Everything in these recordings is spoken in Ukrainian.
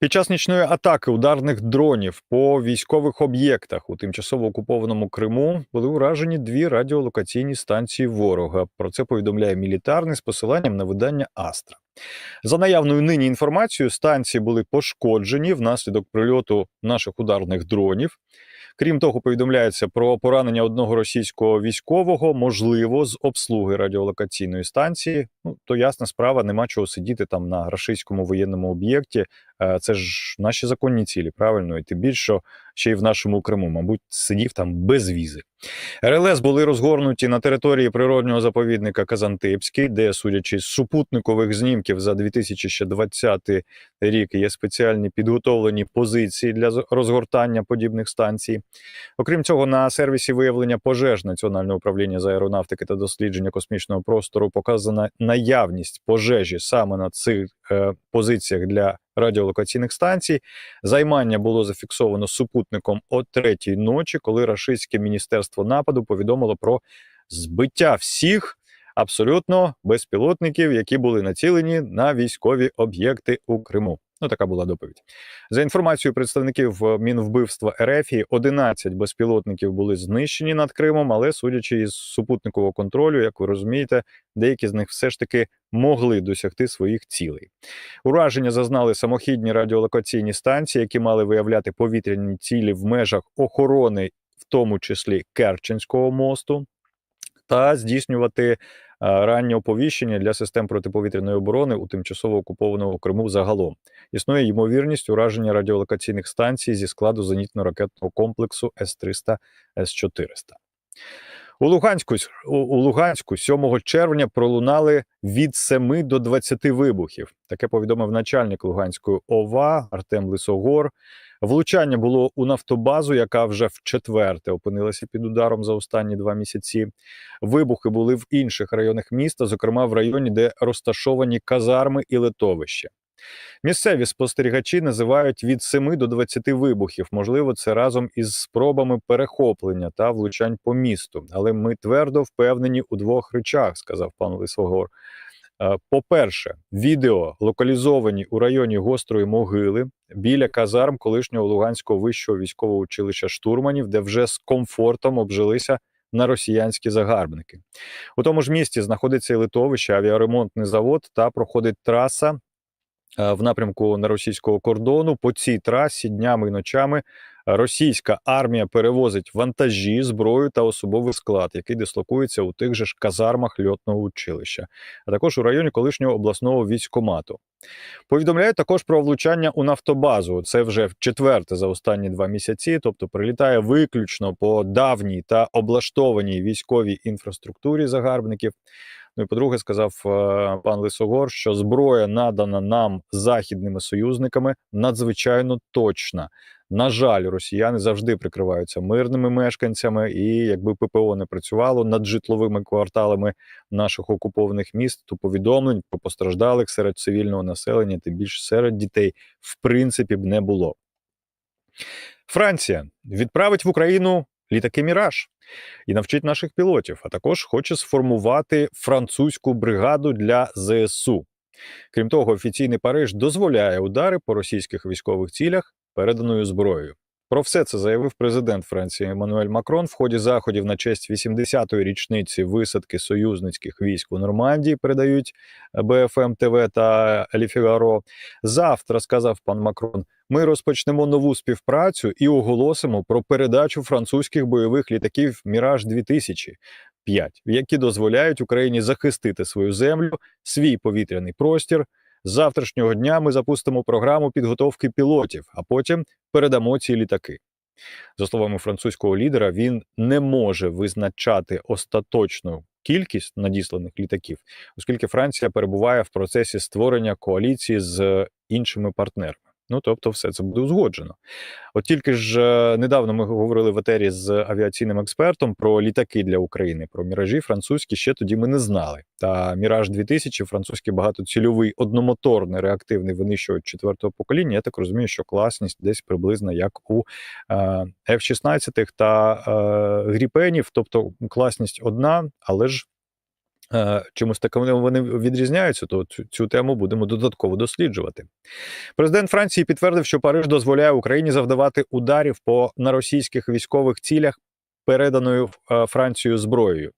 Під час нічної атаки ударних дронів по військових об'єктах у тимчасово окупованому Криму були уражені дві радіолокаційні станції ворога. Про це повідомляє мілітарний з посиланням на видання Астра. За наявною нині інформацією, станції були пошкоджені внаслідок прильоту наших ударних дронів. Крім того, повідомляється про поранення одного російського військового, можливо, з обслуги радіолокаційної станції. Ну то ясна справа, нема чого сидіти там на рашистському воєнному об'єкті. Е, Це ж наші законні цілі, правильно, і тим більше ще й в нашому Криму, мабуть, сидів там без візи. РЛС були розгорнуті на території природнього заповідника Казантипський, де, судячи з супутникових знімків за 2020 рік, є спеціальні підготовлені позиції для розгортання подібних станцій. Окрім цього, на сервісі виявлення пожеж Національного управління з аеронавтики та дослідження космічного простору показана наявність пожежі саме на цих позиціях для радіолокаційних станцій. Займання було зафіксовано супутником о третій ночі, коли рашистське міністерство нападу повідомило про збиття всіх абсолютно безпілотників, які були націлені на військові об'єкти у Криму. Ну, така була доповідь. За інформацією представників е, Мінвбивства РФ, 11 безпілотників були знищені над Кримом, але судячи із супутникового контролю, як ви розумієте, деякі з них все ж таки могли досягти своїх цілей. Ураження зазнали самохідні радіолокаційні станції, які мали виявляти повітряні цілі в межах охорони, в тому числі Керченського мосту, та здійснювати е, раннє оповіщення для систем протиповітряної оборони у тимчасово окупованому Криму загалом. Існує ймовірність ураження радіолокаційних станцій зі складу зенітно-ракетного комплексу С-300 С-400. У Луганську, у, Луганську 7 червня пролунали від 7 до 20 вибухів. Таке повідомив начальник Луганської ОВА Артем Лисогор. Влучання було у нафтобазу, яка вже в четверте опинилася під ударом за останні два місяці. Вибухи були в інших районах міста, зокрема в районі, де розташовані казарми і литовище. Місцеві спостерігачі називають від 7 до 20 вибухів. Можливо, це разом із спробами перехоплення та влучань по місту. Але ми твердо впевнені у двох речах, сказав пан Лисогор. Е, По-перше, відео локалізовані у районі гострої могили біля казарм колишнього Луганського вищого військового училища штурманів, де вже з комфортом обжилися на росіянські загарбники. У тому ж місті знаходиться і литовище, авіаремонтний завод та проходить траса е, в напрямку на російського кордону. По цій трасі днями і ночами російська армія перевозить вантажі, зброю та особовий склад, який дислокується у тих же ж казармах льотного училища, а також у районі колишнього обласного військомату. Повідомляють також про влучання у нафтобазу. Це вже четверте за останні два місяці. Тобто прилітає виключно по давній та облаштованій військовій інфраструктурі загарбників. Ну і по-друге, сказав е, пан Лисогор, що зброя надана нам західними союзниками надзвичайно точна. На жаль, росіяни завжди прикриваються мирними мешканцями, і якби ППО не працювало над житловими кварталами наших окупованих міст, то повідомлень про постраждалих серед цивільного населення, тим більше серед дітей, в принципі б не було. Франція відправить в Україну літаки Міраж і навчить наших пілотів, а також хоче сформувати французьку бригаду для ЗСУ. Крім того, офіційний Париж дозволяє удари по російських військових цілях переданою зброєю. Про все це заявив президент Франції Еммануель Макрон в ході заходів на честь 80-ї річниці висадки союзницьких військ у Нормандії. Передають БФМ ТВ та Лі Фігаро. Завтра сказав пан Макрон. Ми розпочнемо нову співпрацю і оголосимо про передачу французьких бойових літаків Міраж 2005 які дозволяють Україні захистити свою землю, свій повітряний простір. З завтрашнього дня ми запустимо програму підготовки пілотів, а потім передамо ці літаки. За словами французького лідера, він не може визначати остаточну кількість надісланих літаків, оскільки Франція перебуває в процесі створення коаліції з іншими партнерами. Ну тобто, все це буде узгоджено. От тільки ж е, недавно ми говорили в етері з авіаційним експертом про літаки для України, про міражі французькі. Ще тоді ми не знали. Та міраж 2000 французький багатоцільовий одномоторний реактивний винищувач четвертого покоління. Я так розумію, що класність десь приблизно як у е, F-16 та е, гріпенів, тобто класність одна, але ж е, чимось таким вони відрізняються, то цю, тему будемо додатково досліджувати. Президент Франції підтвердив, що Париж дозволяє Україні завдавати ударів по на російських військових цілях. Переданою е, Францією зброєю,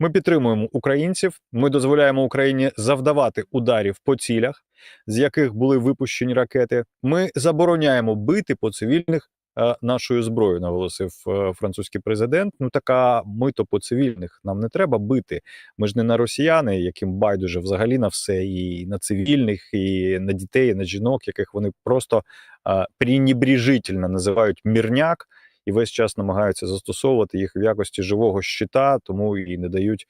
ми підтримуємо українців. Ми дозволяємо Україні завдавати ударів по цілях, з яких були випущені ракети. Ми забороняємо бити по цивільних нашою зброєю, наголосив е, французький президент. Ну така ми то по цивільних нам не треба бити. Ми ж не на росіяни, яким байдуже взагалі на все, і на цивільних, і на дітей, і на жінок, яких вони просто е, пренебрежительно називають мірняк. І весь час намагаються застосовувати їх в якості живого щита, тому і не дають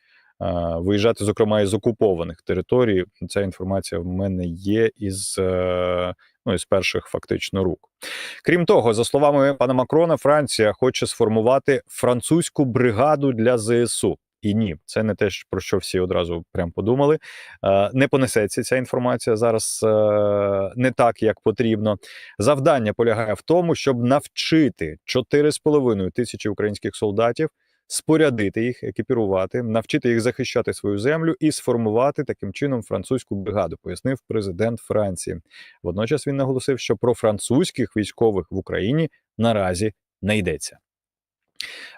виїжджати, зокрема із окупованих територій. Ця інформація в мене є із, е, ну, із перших фактично рук. Крім того, за словами пана Макрона, Франція хоче сформувати французьку бригаду для ЗСУ. І ні, це не те, про що всі одразу прям подумали. Е, Не понесеться ця інформація зараз е, не так, як потрібно. Завдання полягає в тому, щоб навчити 4,5 тисячі українських солдатів, спорядити їх, екіпірувати, навчити їх захищати свою землю і сформувати таким чином французьку бригаду, пояснив президент Франції. Водночас він наголосив, що про французьких військових в Україні наразі не йдеться.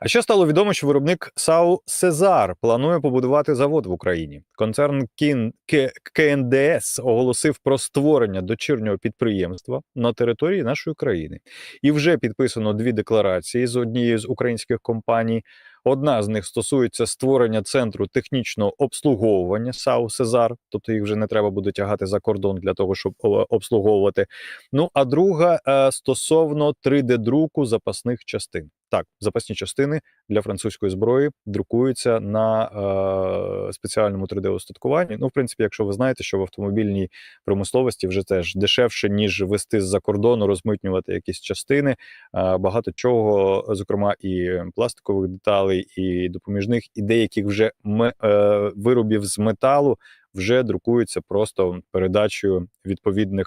А ще стало відомо, що виробник САУ Сезар планує побудувати завод в Україні. Концерн Кін К... КНДС оголосив про створення дочірнього підприємства на території нашої країни, і вже підписано дві декларації з однією з українських компаній. Одна з них стосується створення центру технічного обслуговування САУ Сезар, тобто їх вже не треба буде тягати за кордон для того, щоб обслуговувати. Ну а друга е, стосовно 3D-друку запасних частин. Так, запасні частини для французької зброї друкуються на е, спеціальному 3D-устаткуванні. Ну, в принципі, якщо ви знаєте, що в автомобільній промисловості вже теж дешевше, ніж вести з-за кордону, розмитнювати якісь частини. Е, багато чого, зокрема, і пластикових деталей, і допоміжних, і деяких вже ме, е, виробів з металу. Вже друкуються просто передачею відповідних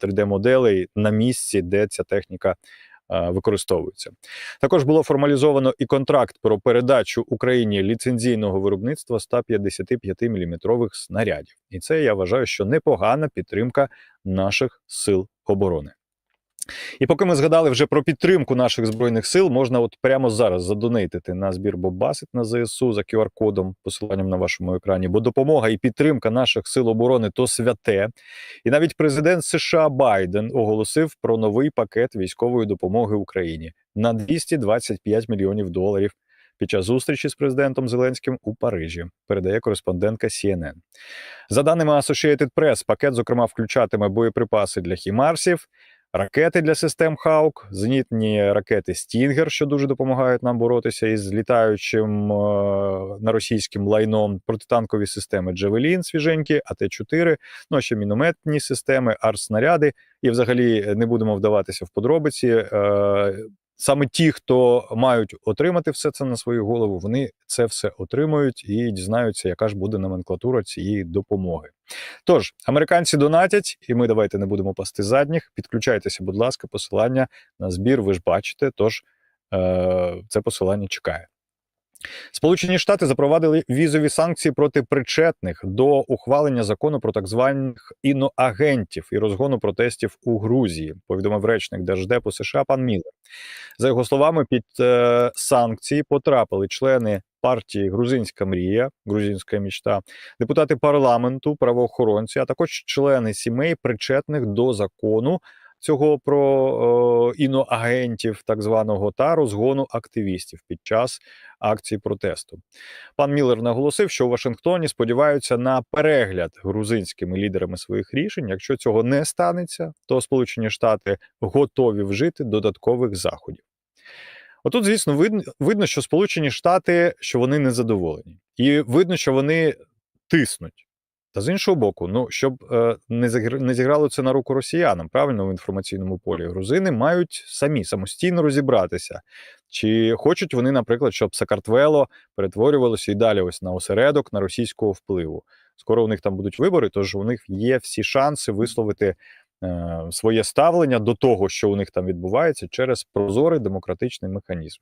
3D-моделей на місці, де ця техніка використовуються. Також було формалізовано і контракт про передачу Україні ліцензійного виробництва 155 мм снарядів. І це я вважаю, що непогана підтримка наших сил оборони. І поки ми згадали вже про підтримку наших збройних сил, можна от прямо зараз задонейтити на збір Бобасит на ЗСУ за QR-кодом, посиланням на вашому екрані, бо допомога і підтримка наших сил оборони то святе. І навіть президент США Байден оголосив про новий пакет військової допомоги Україні на 225 мільйонів доларів. Під час зустрічі з президентом Зеленським у Парижі передає кореспондентка CNN. За даними Associated Press, пакет, зокрема, включатиме боєприпаси для хімарсів, ракети для систем Хаук, зенітні ракети Стінгер, що дуже допомагають нам боротися із літаючим е на російським лайном, протитанкові системи Джавелін, свіженькі, АТ-4, ну а ще мінометні системи, арснаряди. І, взагалі, не будемо вдаватися в подробиці. Саме ті, хто мають отримати все це на свою голову, вони це все отримують і дізнаються, яка ж буде номенклатура цієї допомоги. Тож, американці донатять, і ми давайте не будемо пасти задніх. Підключайтеся, будь ласка, посилання на збір. Ви ж бачите, тож е- це посилання чекає. Сполучені Штати запровадили візові санкції проти причетних до ухвалення закону про так званих іноагентів і розгону протестів у Грузії. Повідомив речник Держдепу США пан Міллер. За його словами, під е, санкції потрапили члени партії Грузинська мрія, грузинська мічта, депутати парламенту, правоохоронці, а також члени сімей, причетних до закону цього про е, іноагентів, так званого та розгону активістів під час акції протесту. Пан Міллер наголосив, що у Вашингтоні сподіваються на перегляд грузинськими лідерами своїх рішень. Якщо цього не станеться, то Сполучені Штати готові вжити додаткових заходів. Отут, звісно, видно, видно, що Сполучені Штати що вони не задоволені, і видно, що вони тиснуть. Та з іншого боку, ну щоб е, не загр... не зіграло це на руку росіянам, правильно в інформаційному полі грузини мають самі самостійно розібратися, чи хочуть вони, наприклад, щоб Сакартвело перетворювалося і далі ось на осередок на російського впливу. Скоро у них там будуть вибори, тож у них є всі шанси висловити е, своє ставлення до того, що у них там відбувається, через прозорий демократичний механізм.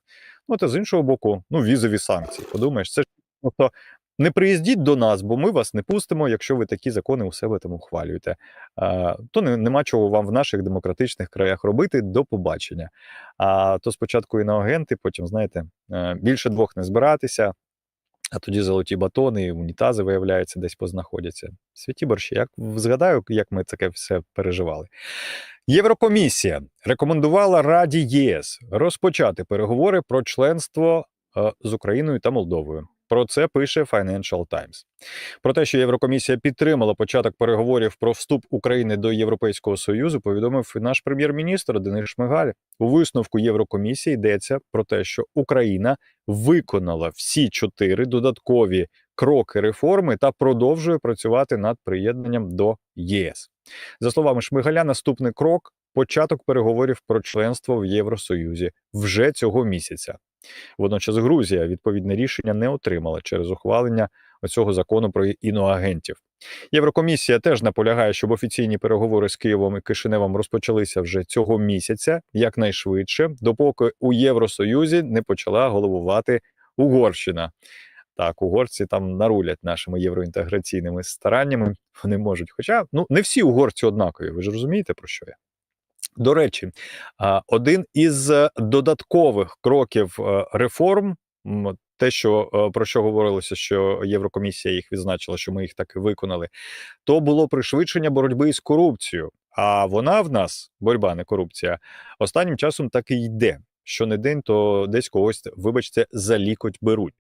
Ну та з іншого боку, ну візові санкції. Подумаєш, це ж тобто не приїздіть до нас, бо ми вас не пустимо, якщо ви такі закони у себе там ухвалюєте. А, то не, нема чого вам в наших демократичних краях робити до побачення. А то спочатку іноагенти, потім, знаєте, е, більше двох не збиратися, а тоді золоті батони, унітази, виявляється, десь познаходяться. Святі борщі, як згадаю, як ми таке все переживали. Єврокомісія рекомендувала Раді ЄС розпочати переговори про членство е, з Україною та Молдовою. Про це пише Financial Times. Про те, що Єврокомісія підтримала початок переговорів про вступ України до Європейського союзу, повідомив наш прем'єр-міністр Денис Шмигаль. У висновку Єврокомісії йдеться про те, що Україна виконала всі чотири додаткові кроки реформи та продовжує працювати над приєднанням до ЄС. За словами Шмигаля, наступний крок початок переговорів про членство в Євросоюзі вже цього місяця. Водночас Грузія відповідне рішення не отримала через ухвалення оцього закону про іноагентів. Єврокомісія теж наполягає, щоб офіційні переговори з Києвом і Кишиневом розпочалися вже цього місяця, якнайшвидше, допоки у Євросоюзі не почала головувати Угорщина. Так, угорці там нарулять нашими євроінтеграційними стараннями. Вони можуть. Хоча ну не всі угорці однакові. Ви ж розумієте про що я? До речі, один із додаткових кроків е, реформ, те, що е, про що говорилося, що Єврокомісія їх відзначила, що ми їх так і виконали, то було пришвидшення боротьби з корупцією. А вона в нас, боротьба, не корупція, останнім часом так і йде. Що не день, то десь когось, вибачте, за лікоть беруть.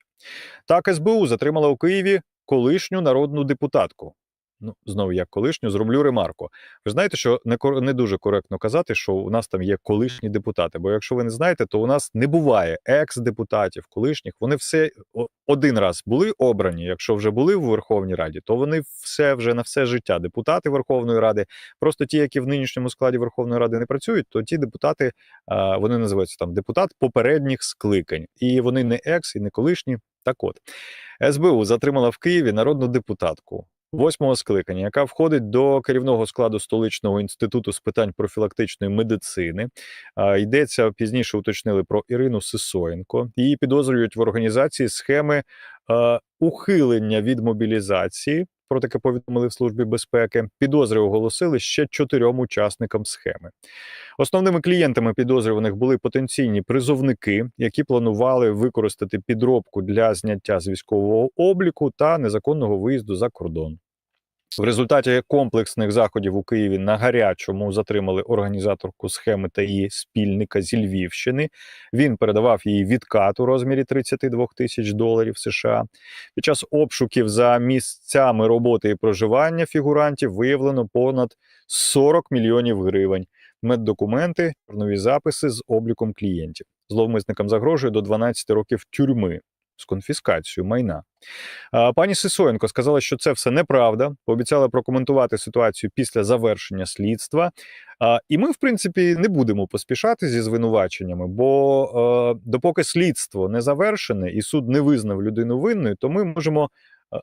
Так, СБУ затримала у Києві колишню народну депутатку. Ну, знову як колишню, зроблю ремарку. Ви знаєте, що не не дуже коректно казати, що у нас там є колишні депутати. Бо якщо ви не знаєте, то у нас не буває екс-депутатів, колишніх. Вони все один раз були обрані. Якщо вже були в Верховній Раді, то вони все вже на все життя депутати Верховної Ради. Просто ті, які в нинішньому складі Верховної Ради не працюють, то ті депутати вони називаються там депутат попередніх скликань, і вони не екс і не колишні. Так от СБУ затримала в Києві народну депутатку восьмого скликання, яка входить до керівного складу столичного інституту з питань профілактичної медицини. Йдеться пізніше. Уточнили про Ірину Сисоєнко. Її підозрюють в організації схеми ухилення від мобілізації. Про таке повідомили в службі безпеки. Підозри оголосили ще чотирьом учасникам схеми. Основними клієнтами підозрюваних були потенційні призовники, які планували використати підробку для зняття з військового обліку та незаконного виїзду за кордон. В результаті комплексних заходів у Києві на гарячому затримали організаторку схеми та її спільника зі Львівщини. Він передавав їй відкат у розмірі 32 тисяч доларів США. Під час обшуків за місцями роботи і проживання фігурантів виявлено понад 40 мільйонів гривень. Меддокументи, нові записи з обліком клієнтів. Зловмисникам загрожує до 12 років тюрми з конфіскацією майна. Пані Сисоєнко сказала, що це все неправда. Пообіцяла прокоментувати ситуацію після завершення слідства. І ми, в принципі, не будемо поспішати зі звинуваченнями, бо допоки слідство не завершене і суд не визнав людину винною, то ми можемо.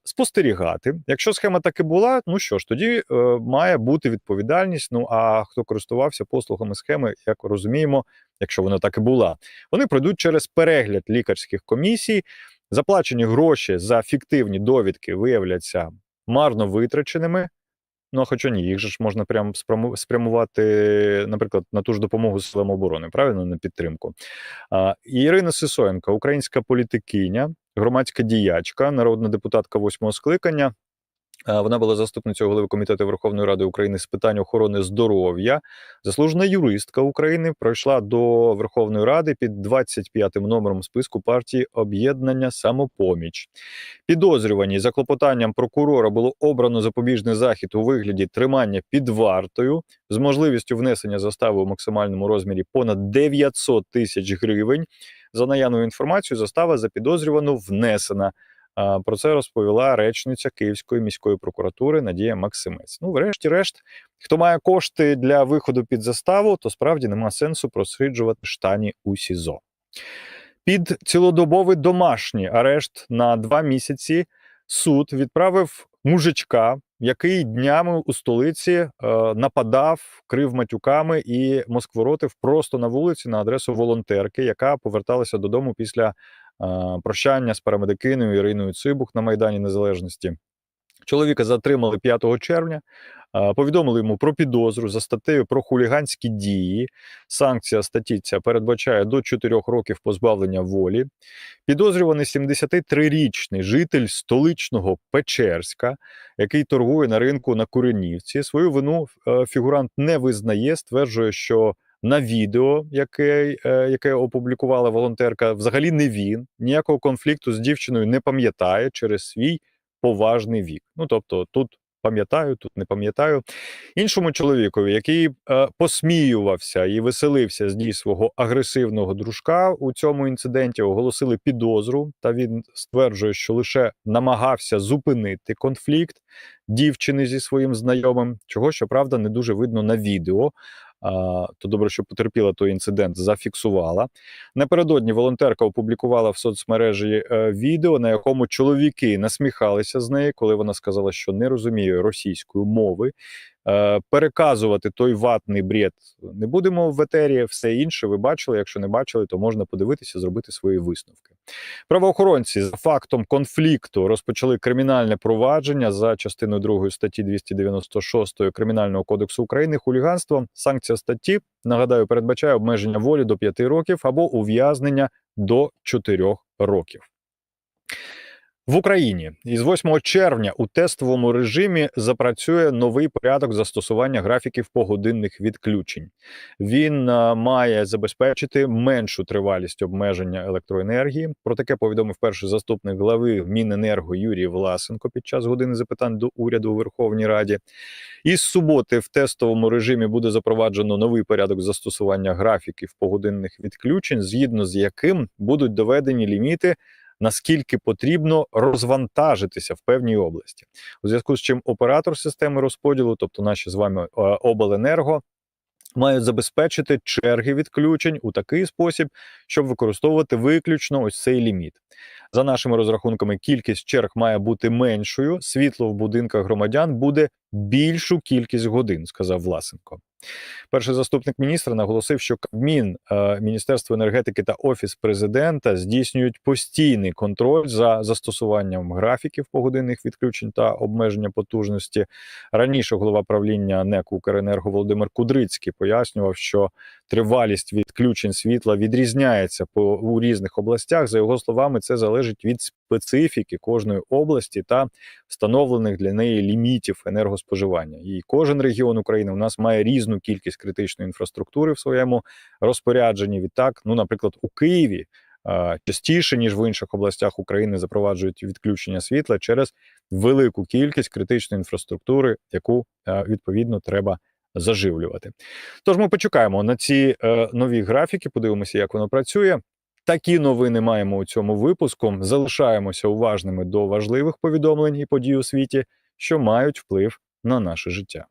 Спостерігати, якщо схема таки була, ну що ж, тоді е, має бути відповідальність. Ну а хто користувався послугами схеми, як розуміємо, якщо вона так і була, вони пройдуть через перегляд лікарських комісій. Заплачені гроші за фіктивні довідки виявляться марно витраченими. Ну, хоча ні, їх же ж можна прямо спрямувати, наприклад, на ту ж допомогу силам оборони, правильно на підтримку. А, Ірина Сисоєнка, українська політикиня, громадська діячка, народна депутатка восьмого скликання. Вона була заступницею голови комітету Верховної Ради України з питань охорони здоров'я. Заслужена юристка України пройшла до Верховної Ради під 25-м номером списку партії Об'єднання Самопоміч. Підозрювані за клопотанням прокурора було обрано запобіжний захід у вигляді тримання під вартою з можливістю внесення застави у максимальному розмірі понад 900 тисяч гривень. За наявною інформацією, застава за підозрювану внесена. Про це розповіла речниця Київської міської прокуратури Надія Максимець. Ну, врешті-решт, хто має кошти для виходу під заставу, то справді нема сенсу просиджувати штані у СІЗО. Під цілодобовий домашній арешт на два місяці суд відправив мужичка, який днями у столиці е, нападав, крив матюками і москворотив просто на вулиці на адресу волонтерки, яка поверталася додому після прощання з парамедикиною Іриною Цибух на Майдані Незалежності. Чоловіка затримали 5 червня. Повідомили йому про підозру за статтею про хуліганські дії. Санкція статті ця передбачає до 4 років позбавлення волі. Підозрюваний 73-річний житель столичного Печерська, який торгує на ринку на Куренівці. Свою вину е, фігурант не визнає, стверджує, що на відео, яке, е, яке опублікувала волонтерка, взагалі не він. Ніякого конфлікту з дівчиною не пам'ятає через свій поважний вік. Ну тобто, тут пам'ятаю, тут не пам'ятаю. Іншому чоловікові, який е, посміювався і веселився з дій свого агресивного дружка у цьому інциденті, оголосили підозру. Та він стверджує, що лише намагався зупинити конфлікт дівчини зі своїм знайомим, чого щоправда не дуже видно на відео. То добре, що потерпіла той інцидент, зафіксувала. Напередодні волонтерка опублікувала в соцмережі е, відео, на якому чоловіки насміхалися з неї, коли вона сказала, що не розуміє російської мови. Е, переказувати той ватний бред не будемо в етері. Все інше ви бачили. Якщо не бачили, то можна подивитися, зробити свої висновки. Правоохоронці за фактом конфлікту розпочали кримінальне провадження за частиною 2 статті 296 Кримінального кодексу України. Хуліганство. Санкція статті нагадаю передбачає обмеження волі до 5 років або ув'язнення до 4 років. В Україні із 8 червня у тестовому режимі запрацює новий порядок застосування графіків погодинних відключень. Він має забезпечити меншу тривалість обмеження електроенергії. Про таке повідомив перший заступник глави Міненерго Юрій Власенко під час години запитань до уряду у Верховній Раді. Із суботи в тестовому режимі буде запроваджено новий порядок застосування графіків погодинних відключень, згідно з яким будуть доведені ліміти наскільки потрібно розвантажитися в певній області, у зв'язку з чим оператор системи розподілу, тобто наші з вами е, обленерго. Мають забезпечити черги відключень у такий спосіб, щоб використовувати виключно ось цей ліміт. За нашими розрахунками, кількість черг має бути меншою. Світло в будинках громадян буде більшу кількість годин, сказав Власенко. Перший заступник міністра наголосив, що Кабмін, е, Міністерство енергетики та Офіс президента здійснюють постійний контроль за застосуванням графіків погодинних відключень та обмеження потужності. Раніше голова правління НЕК «Укренерго» Володимир Кудрицький пояснював, що тривалість відключень світла відрізняється по у різних областях. За його словами, це залежить від специфіки кожної області та встановлених для неї лімітів енергоспоживання. І кожен регіон України у нас має різну кількість критичної інфраструктури в своєму розпорядженні. Відтак, ну, наприклад, у Києві. Частіше ніж в інших областях України запроваджують відключення світла через велику кількість критичної інфраструктури, яку відповідно треба заживлювати. Тож ми почекаємо на ці е, нові графіки, подивимося, як воно працює. Такі новини маємо у цьому випуску. Залишаємося уважними до важливих повідомлень і подій у світі, що мають вплив на наше життя.